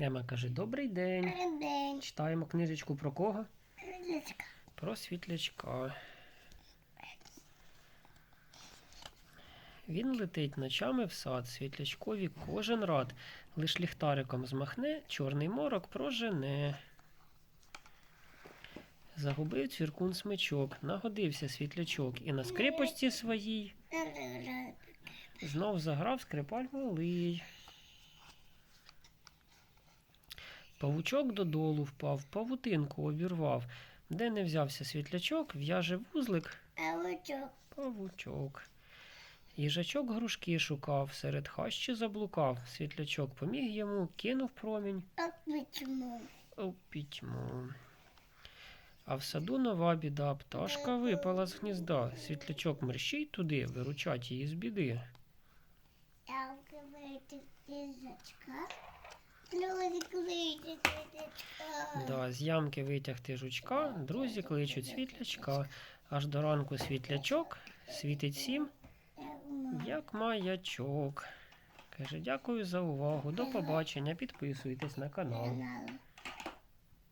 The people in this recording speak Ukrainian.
Ема каже: Добрий день. Добрий день. Читаємо книжечку про кого? Крилечка. Про світлячка. Він летить ночами в сад, світлячкові кожен рад. Лиш ліхтариком змахне, чорний морок прожене. Загубив цвіркун смичок, нагодився світлячок, і на скрипочці своїй знов заграв скрипаль малий. Павучок додолу впав, павутинку обірвав. Де не взявся світлячок, в'яже вузлик Павучок. павучок. Їжачок грушки шукав, серед хащі заблукав. Світлячок поміг йому, кинув промінь А почему? у пітьму. А в саду нова біда, пташка випала з гнізда. Світлячок мерщій туди, виручать її з біди. Ялка вийти язичка. Друзі кличуть язичка. Да, з ямки витягти жучка, друзі кличуть світлячка. Аж до ранку світлячок світить сім, як маячок. Каже, дякую за увагу. До побачення. Підписуйтесь на канал.